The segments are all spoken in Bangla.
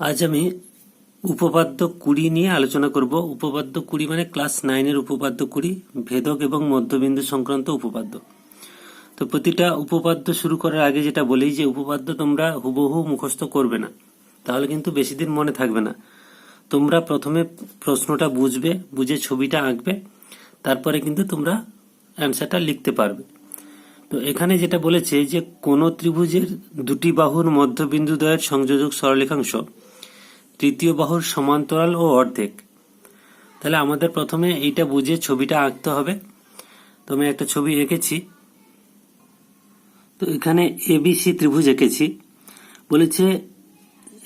আজ আমি উপপাদ্য কুড়ি নিয়ে আলোচনা করব। উপপাদ্য কুড়ি মানে ক্লাস নাইনের উপপাদ্য কুড়ি, ভেদক এবং মধ্যবিন্দু সংক্রান্ত উপপাদ্য। তো প্রতিটা উপপাদ্য শুরু করার আগে যেটা বলি যে উপপাদ্য তোমরা হুবহু মুখস্থ করবে না। তাহলে কিন্তু বেশি দিন মনে থাকবে না। তোমরা প্রথমে প্রশ্নটা বুঝবে, বুঝে ছবিটা আঁকবে, তারপরে কিন্তু তোমরা অ্যান্সারটা লিখতে পারবে। তো এখানে যেটা বলেছে যে কোন ত্রিভুজের দুটি বাহুর মধ্যবিন্দু দ্বয়ের সংযোজক সরলেখাংশ তৃতীয় বাহুর সমান্তরাল ও অর্ধেক। তাহলে আমাদের প্রথমে এইটা বুঝে ছবিটা আঁকতে হবে। তো আমি একটা ছবি এঁকেছি। তো এখানে এবিসি ত্রিভুজ এঁকেছি। বলেছে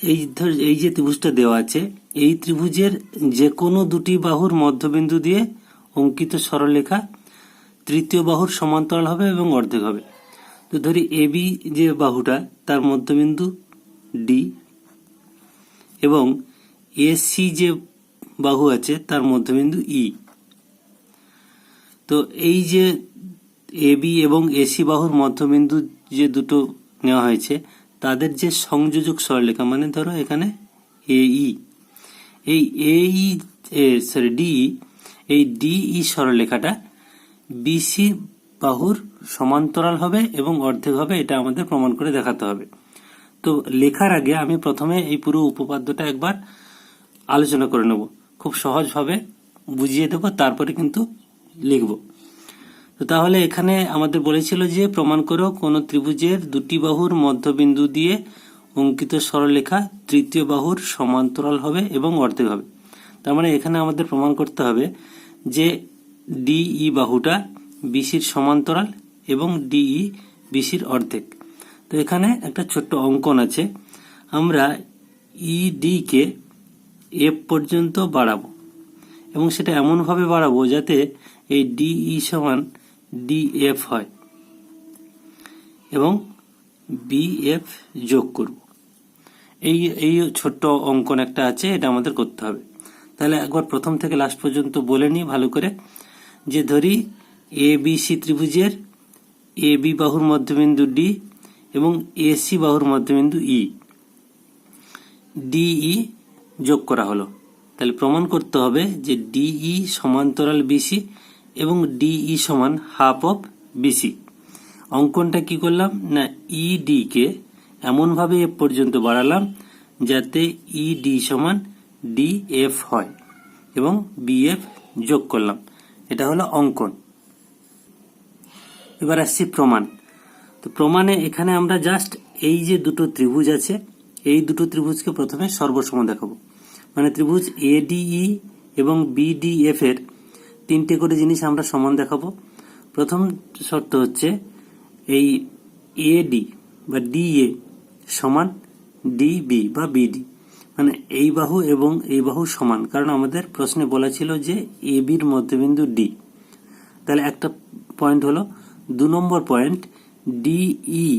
এই ধর, এই যে ত্রিভুজটা দেওয়া আছে, এই ত্রিভুজের যে কোনো দুটি বাহুর মধ্যবিন্দু দিয়ে অঙ্কিত সরলরেখা তৃতীয় বাহুর সমান্তরাল হবে এবং অর্ধেক হবে। তো ধরি এবি যে বাহুটা, তার মধ্যবিন্দু ডি এবং এসি যে বাহু আছে, তার মধ্যবিন্দু ই তো এই যে এবি এবং এসি বাহুর মধ্যবিন্দু যে দুটো নেওয়া হয়েছে, তাদের যে সংযোজক সরলরেখা মানে ধরো এখানে এ এই এই এই সরি ডি এই ডি ডিই সরলরেখাটা বিসি বাহুর সমান্তরাল হবে এবং অর্ধেক হবে, এটা আমাদের প্রমাণ করে দেখাতে হবে। তো লেখার আগে আমি প্রথমে এই পুরো উপপাদ্যটা একবার আলোচনা করে নেব। খুব সহজভাবে বুঝিয়ে দেব, তারপরে কিন্তু লিখব। তো তাহলে এখানে আমাদের বলেছিল যে, প্রমাণ করো কোন ত্রিভুজের দুটি বাহুর মধ্যবিন্দু দিয়ে অঙ্কিত সরলরেখা তৃতীয় বাহুর সমান্তরাল হবে এবং অর্ধেক হবে। তার মানে এখানে আমাদের প্রমাণ করতে হবে যে ডিই বাহুটা বিসির সমান্তরাল এবং ডিই বিসির অর্ধেক। তো এখানে একটা ছোট্ট অঙ্কন আছে। আমরা ইডি কে এফ পর্যন্ত বাড়াবো এবং সেটা এমনভাবে বাড়াবো যাতে এই ডিই সমান ডিএফ হয় এবং বিএফ যোগ করব। এই এই ছোট্ট অঙ্কন একটা আছে, এটা আমাদের করতে হবে। তাহলে একবার প্রথম থেকে লাস্ট পর্যন্ত বলে নিই ভালো করে। যে ধরি এ বি সি ত্রিভুজের এ বি বাহুর মধ্যবিন্দু ডি এবং এসি বাহুর মধ্যবিন্দু ই ডিই যোগ করা হলো। তাহলে প্রমাণ করতে হবে যে ডিই সমান্তরাল বিসি এবং ডিই সমান হাফ অফ বিসি অঙ্কনটা কি করলাম? না ইডি কে এমনভাবে এ পর্যন্ত বাড়ালাম যাতে ইডি সমান ডিএফ হয় এবং বিএফ যোগ করলাম। এটা হলো অঙ্কন। এবার আসছি প্রমাণ। তো প্রমাণে এখানে আমরা জাস্ট এই যে দুটো ত্রিভুজ আছে, এই দুটো ত্রিভুজকে প্রথমে সর্বসম দেখাবো। মানে ত্রিভুজ এডিই এবং বিডিএফ এর তিনটে করে জিনিস আমরা সমান দেখাবো। প্রথম শর্ত হচ্ছে এই এডি বা ডিএ সমান ডিবি বা বিডি মানে এই বাহু এবং এই বাহু সমান, কারণ আমাদের প্রশ্নে বলা ছিল যে এ বির মধ্যবিন্দু ডি তাহলে একটা পয়েন্ট হলো, দু নম্বর পয়েন্ট ডিই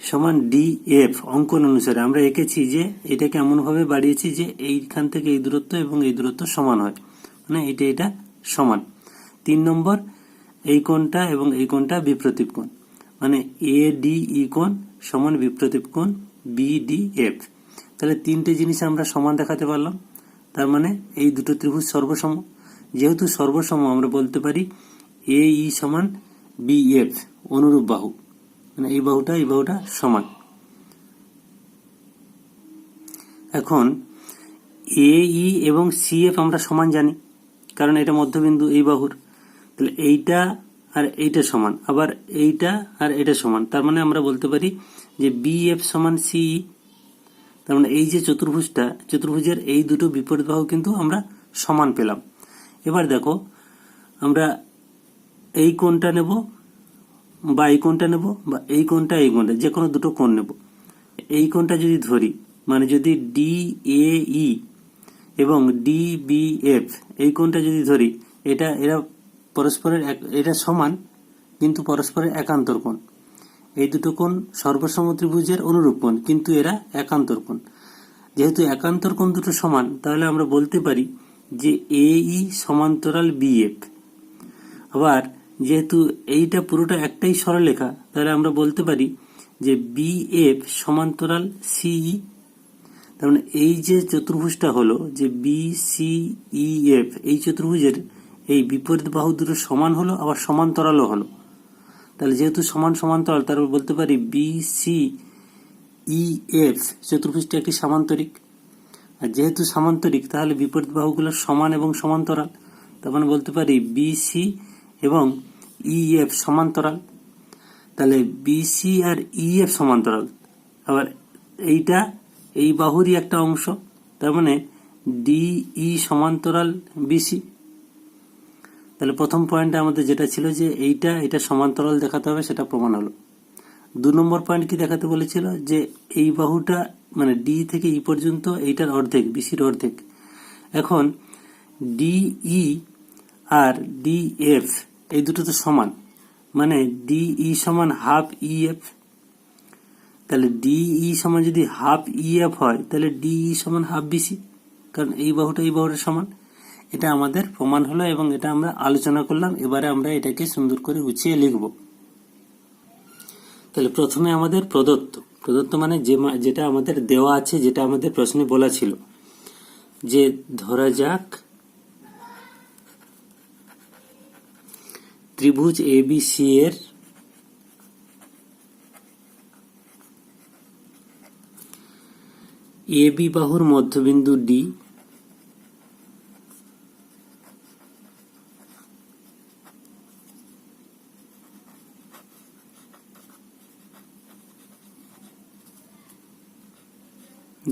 সমান ডিএফ অঙ্কন অনুসারে। আমরা এঁকেছি যে এটাকে এমনভাবে বাড়িয়েছি যে এইখান থেকে এই দূরত্ব এবং এই দূরত্ব সমান হয়। মানে এটা এটা সমান। তিন নম্বর, এই কোণটা এবং এই কোণটা বিপ্রতীপ কোণ। মানে এ ডি ই কোণ সমান বিপ্রতীপ কোণ বিডিএফ তাহলে তিনটে জিনিস আমরা সমান দেখাতে পারলাম। তার মানে এই দুটো ত্রিভুজ সর্বসম, যেহেতু সর্বসম আমরা বলতে পারি এ ই সমান বিএফ অনুরূপ বাহু। মানে এই বাহুটা এই বাহুটা সমান। এখন এ ই এবং সি এফ আমরা সমান জানি, কারণ এটা মধ্যবিন্দু, এই বাহুর। তাহলে এইটা আর এইটা সমান, আবার এইটা আর এটা সমান। তার মানে আমরা বলতে পারি যে বি এফ সমান সিই তার মানে এই যে চতুর্ভুজটা, চতুর্ভুজের এই দুটো বিপরীত বাহু কিন্তু আমরা সমান পেলাম। এবার দেখো, আমরা এই কোণটা নেব বা এই কোণটা নেব বা এই কোণটা এই কোণটা যে কোনো দুটো কোণ নেব। এই কোণটা যদি ধরি মানে যদি ডি এ ই এবং ডি বি এফ এই কোণটা যদি ধরি, এটা, এরা পরস্পরের এটা সমান, কিন্তু পরস্পরের একান্তর কোণ। এই দুটো কোণ সর্বসম ত্রিভুজের অনুরূপ কোণ, কিন্তু এরা একান্তর কোণ। যেহেতু একান্তর কোণ দুটো সমান, তাহলে আমরা বলতে পারি যে এ ই সমান্তরাল বিএফ আবার যেহেতু এইটা পুরোটা একটাই সরলরেখা, তাহলে আমরা বলতে পারি যে বিএফ সমান্তরাল সিই তার মানে এই যে চতুর্ভুজটা হলো যে বি সি ই এফ এই চতুর্ভুজের এই বিপরীত বাহু দুটো সমান হলো, আবার সমান্তরালও হলো। তাহলে যেহেতু সমান সমান্তরাল তারপর বলতে পারি বি সি ই এফ চতুর্ভুজটা একটি সামান্তরিক। আর যেহেতু সামান্তরিক, তাহলে বিপরীত বাহুগুলো সমান এবং সমান্তরাল, তার মানে বলতে পারি বি সি এবং ই এফ সমান্তরাল, তাহলে বিসি আর ইএফ সমান্তরাল। আবার এইটা, এই বাহুরই একটা অংশ, তার মানে ডিই সমান্তরাল বিসি তাহলে প্রথম পয়েন্টে আমাদের যেটা ছিল যে এইটা, এটা সমান্তরাল দেখাতে হবে, সেটা প্রমাণ হলো। দু নম্বর পয়েন্ট কি দেখাতে বলেছিল? যে এই বাহুটা মানে ডি থেকে ই পর্যন্ত এইটার অর্ধেক বিসির অর্ধেক। এখন ডিই আর ডিএফ এই দুটো তো সমান। মানে ডিই সমান হাফ ইএফ তাহলে ডিই সমান যদি হাফ ইএফ হয়, তাহলে ডিই সমান হাফ বিসি কারণ এই বাহুটা এই বাহুটা সমান। এটা আমাদের প্রমাণ হলো এবং এটা আমরা আলোচনা করলাম। এবারে আমরা এটাকে সুন্দর করে গুছিয়ে লিখব। তাহলে প্রথমে আমাদের প্রদত্ত। প্রদত্ত মানে যে যেটা আমাদের দেওয়া আছে, যেটা আমাদের প্রশ্নে বলা ছিল। যে ধরা যাক ত্রিভুজ এবিসি এর এবি বাহুর মধ্যবিন্দু ডি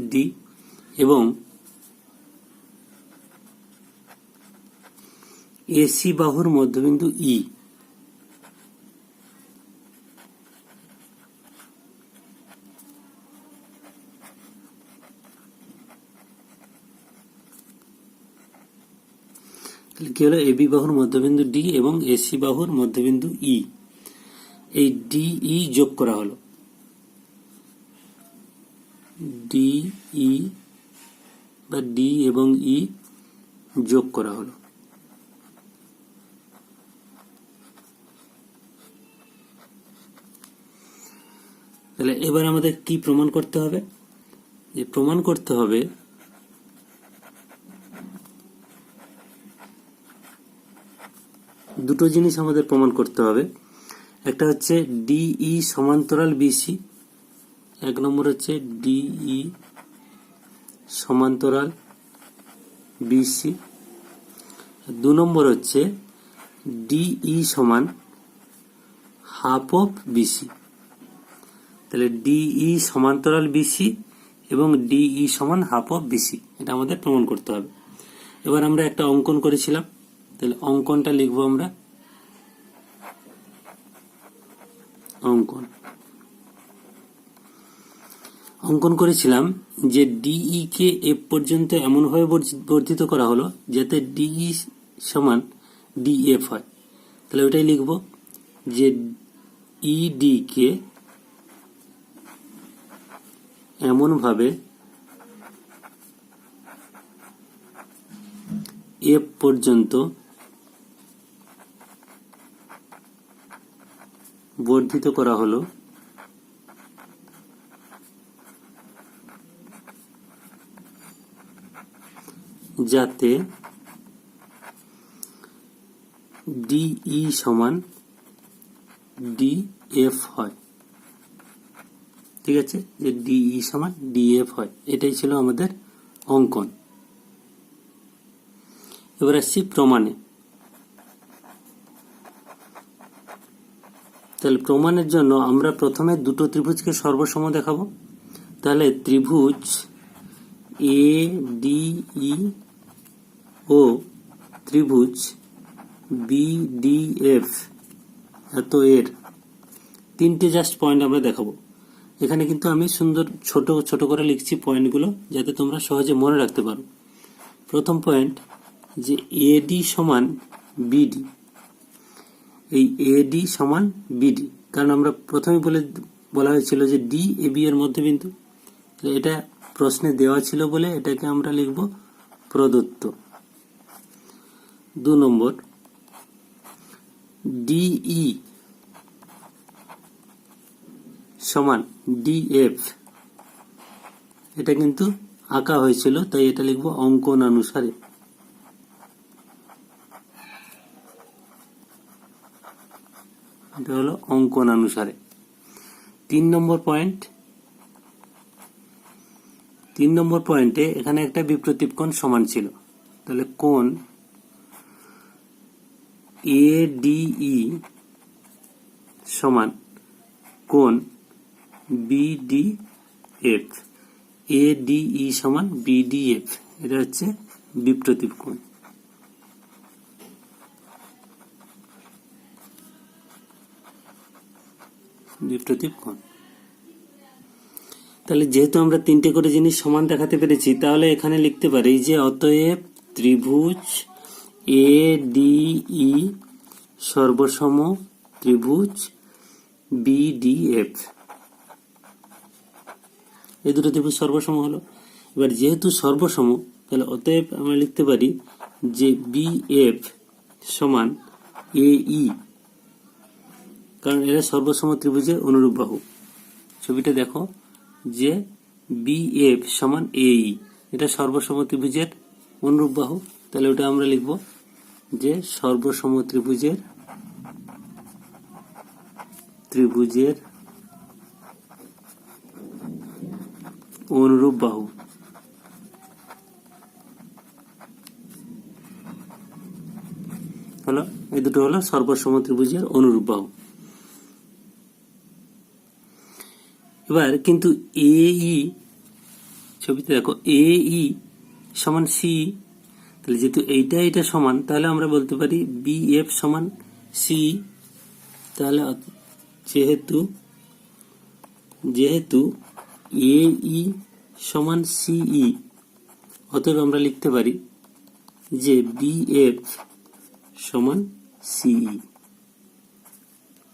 ডি এবং এসি বাহুর মধ্যবিন্দু ই কি হলো? এবি বাহুর মধ্যবিন্দু ডি এবং এসি বাহুর মধ্যবিন্দু ই এই ডি ই যোগ করা হলো। ডি ই বা ডি এবং ই যোগ করা হলো। তাহলে এবার আমাদের কি প্রমাণ করতে হবে? যে প্রমাণ করতে হবে দুটো জিনিস আমাদের প্রমাণ করতে হবে। একটা হচ্ছে ডিই সমান্তরাল বিসি এক নম্বর হচ্ছে ডিই সমান্তরাল বিসি দু নম্বর হচ্ছে ডিই সমান হাফ অফ বিসি তাহলে ডিই সমান্তরাল বিসি এবং ডিই সমান হাফ অফ বিসি এটা আমাদের প্রমাণ করতে হবে। এবার আমরা একটা অঙ্কন করেছিলাম। তাহলে অঙ্কনটা লিখব আমরা। অঙ্কন। অঙ্কন করেছিলাম যে ডিই কে এফ পর্যন্ত এমনভাবে বর্ধিত করা হলো যাতে ডিই সমান ডিএফ হয়। তাহলে ওটাই লিখব যে ইডি কে এমনভাবে এফ পর্যন্ত বর্ধিত করা হলো। যাতে ডিই সমান ডিএফ হয়। ঠিক আছে? যে ডিই সমান ডিএফ হয়। এটাই ছিল আমাদের অঙ্কন। এবার আসছি প্রমাণে। তাহলে প্রমাণের জন্য আমরা প্রথমে দুটো ত্রিভুজকে সর্বসম দেখাবো। তাহলে ত্রিভুজ এ ডি ই ও ত্রিভুজ বি ডি এফ এত এর। তিনটে জাস্ট পয়েন্ট আমরা দেখাবো। এখানে কিন্তু আমি সুন্দর ছোট ছোট করে লিখছি পয়েন্টগুলো যাতে তোমরা সহজে মনে রাখতে পারো। প্রথম পয়েন্ট যে এডি সমান বিডি এই এডি সমান বিডি কারণ আমরা প্রথমে বলে, বলা হয়েছিল যে ডি এ বি এর মধ্যবিন্দু। তো এটা প্রশ্নে দেওয়া ছিল বলে এটাকে আমরা লিখব প্রদত্ত। দু নম্বর। ডিই সমান ডিএফ এটা কিন্তু আঁকা হয়েছিল, তাই এটা লিখব অঙ্কন অনুসারে। এটা হলো অঙ্কন অনুসারে। তিন নম্বর পয়েন্ট। তিন নম্বর পয়েন্টে এখানে একটা বিপ্রতীপ কোণ সমান ছিল। তাহলে কোণ এ ডিই সমান কোণ বিডিএফ এ ডিই সমান বিডিএফ এটা হচ্ছে বিপ্রতীপ কোণ বিপ্রতীপ কোণ তাহলে যেহেতু আমরা তিনটে করে জিনিস সমান দেখাতে পেরেছি, তাহলে এখানে লিখতে পারি যে অতএব ত্রিভুজ এ ডিই সর্বসম ত্রিভুজ বিডিএফ এই দুটো ত্রিভুজ সর্বসম হলো। এবার যেহেতু সর্বসম, তাহলে অতএব আমরা লিখতে পারি যে বিএফ সমান এ ই কারণ এরা সর্বসম ত্রিভুজের অনুরূপ বাহু। ছবিটা দেখো যে বিএফ সমান এই এটা সর্বসম ত্রিভুজের অনুরূপ বাহু। তাহলে ওটা আমরা লিখব যে সর্বসম ত্রিভুজের ত্রিভুজের অনুরূপ বাহু। হলো, এই দুটো হলো সর্বসম ত্রিভুজের অনুরূপ বাহু। এবার কিন্তু এ ই ছবিতে দেখো এ ই সমান সি তাহলে যেহেতু এইটা এটা সমান, তাহলে আমরা বলতে পারি বি এফ সমান সি তাহলে যেহেতু যেহেতু এ ই সমান সিই অতএব আমরা লিখতে পারি যে বি এফ সমান সিই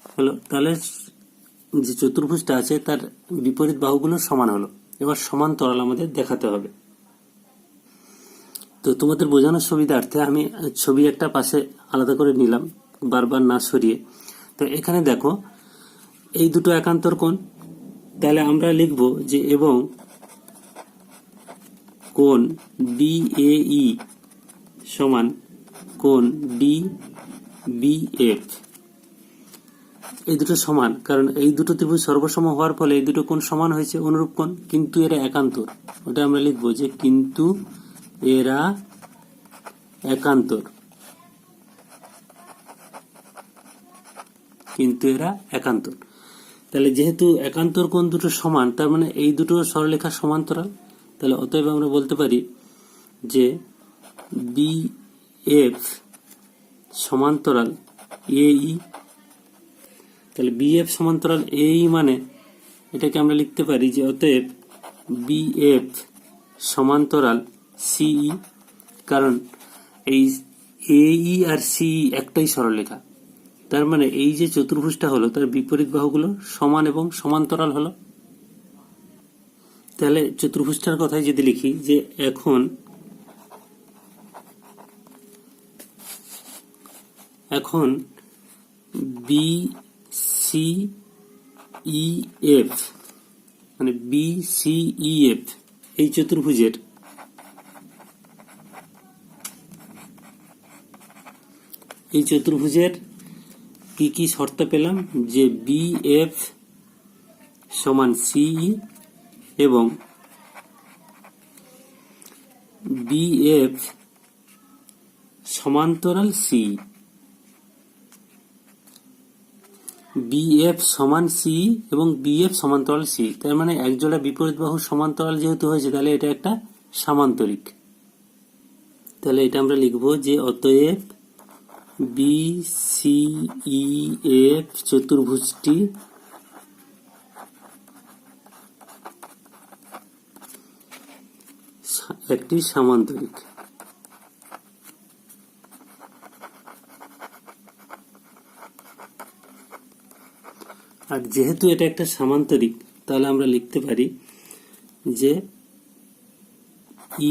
হলো, তাহলে যে চতুর্ভুজটা আছে, তার বিপরীত বাহুগুলো সমান হলো। এবার সমান্তরাল আমাদের দেখাতে হবে। তো তোমাদের বোঝানোর সুবিধার্থে আমি ছবি একটা পাশে আলাদা করে নিলাম, বারবার না সরিয়ে। তো এখানে দেখো, এই দুটো একান্তর কোণ, তাহলে আমরা লিখব যে এবং কোণ বি এ ই সমান কোণ ডি বি এফ এই দুটো সমান, কারণ এই দুটো ত্রিভুজ সর্বসম হওয়ার ফলে এই দুটো কোণ সমান হয়েছে অনুরূপ কোণ, কিন্তু এরা একান্তর। ওটা আমরা লিখব যে কিন্তু এরা একান্তর। কিন্তু এরা একান্তর। তাহলে যেহেতু একান্তর কোণ দুটো সমান, তার মানে এই দুটো সরলরেখা সমান্তরাল, তাহলে অতএব আমরা বলতে পারি যে বি এফ সমান্তরাল এ ই তাহলে বিএফ সমান্তরাল এই মানে এটাকে আমরা লিখতে পারি যে অতএব বিএফ সমান্তরাল সিই কারণ এই এই আর সিই একটাই সরলরেখা। তার মানে এই যে চতুর্ভুজটা হলো, তার বিপরীত বাহুগুলো সমান এবং সমান্তরাল হলো। তাহলে চতুর্ভুজটার কথাই যদি লিখি যে এখন এখন বি সি ই এফ মানে বি সি ই এফ এই চতুর্ভুজের। এই চতুর্ভুজের কি কি শর্ত পেলাম? যে বি এফ সমান সিই এবং বি এফ সমান্তরাল সি বিএফ সমান সি এবং বিএফ সমান্তরাল সি তার মানে একজোড়া বিপরীত বাহু সমান্তরাল যেহেতু হয়েছে, তাহলে এটা একটা সামান্তরিক। তাহলে এটা আমরা লিখব যে অতএব বি সি ই এফ চতুর্ভুজটি একটি সামান্তরিক। আর যেহেতু এটা একটা সামান্তরিক, তাহলে আমরা লিখতে পারি যে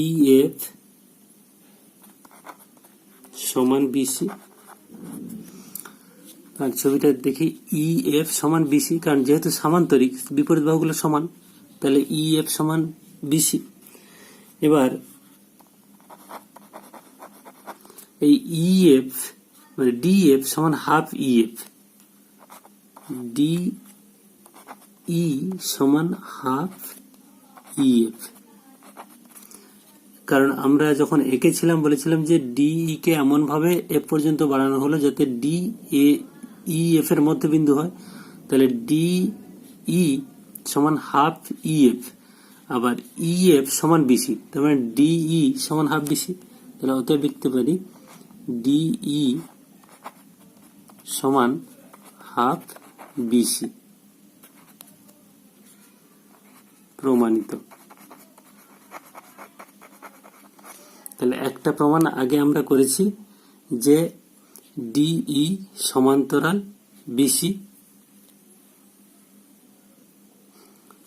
ই এফ সমান বিসি আর ছবিটা দেখি ই এফ সমান বিসি কারণ যেহেতু সামান্তরিক, বিপরীত বাহুগুলো সমান, তাহলে ই এফ সমান বিসি এবার এই ইএফ মানে ডিএফ সমান হাফ ইএফ ডি ই সমান হাফ ইএফ কারণ আমরা যখন এঁকেছিলাম বলেছিলাম যে ডিই কে এমন ভাবে এফ পর্যন্ত বাড়ানো হলো যাতে ডি এ ই এফ এর মধ্যবিন্দু হয়। তাহলে ডি ই সমান হাফ ই এফ আবার ই এফ সমান বিসি তার মানে ডিই সমান হাফ বিসি তাহলে অতএব লিখতে পারি ডিই সমান হাফ বিসি। প্রমাণিত। তাহলে একটা প্রমাণ আগে আমরা করেছি যে ডিই সমান্তরাল বিসি।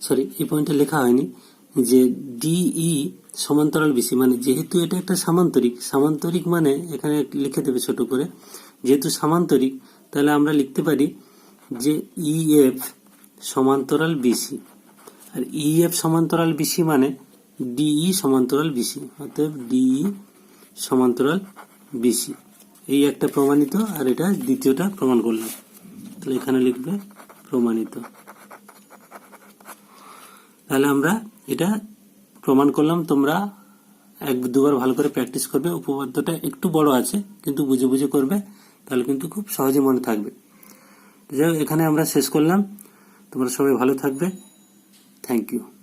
সরি, এই পয়েন্টে লেখা হয়নি যে ডিই সমান্তরাল বিসি মানে যেহেতু এটা একটা সামান্তরিক সামান্তরিক মানে এখানে লিখে দেবে ছোট করে, যেহেতু সামান্তরিক, তাহলে আমরা লিখতে পারি যে ইএফ সমান্তরাল বিসি আর ইএফ সমান্তরাল বিসি মানে ডিই সমান্তরাল বিসি অতএব ডিই সমান্তরাল বিসি এই একটা প্রমাণিত আর এটা দ্বিতীয়টা প্রমাণ করলাম। তাহলে এখানে লিখবে প্রমাণিত। তাহলে আমরা এটা প্রমাণ করলাম, তোমরা এক দুবার ভালো করে প্র্যাকটিস করবে। উপপাদ্যটা একটু বড় আছে, কিন্তু বুঝে বুঝে করবে, তাহলে কিন্তু খুব সহজে মনে থাকবে। যাই এখানে আমরা শেষ করলাম। তোমরা সবাই ভালো থাকবে। Thank you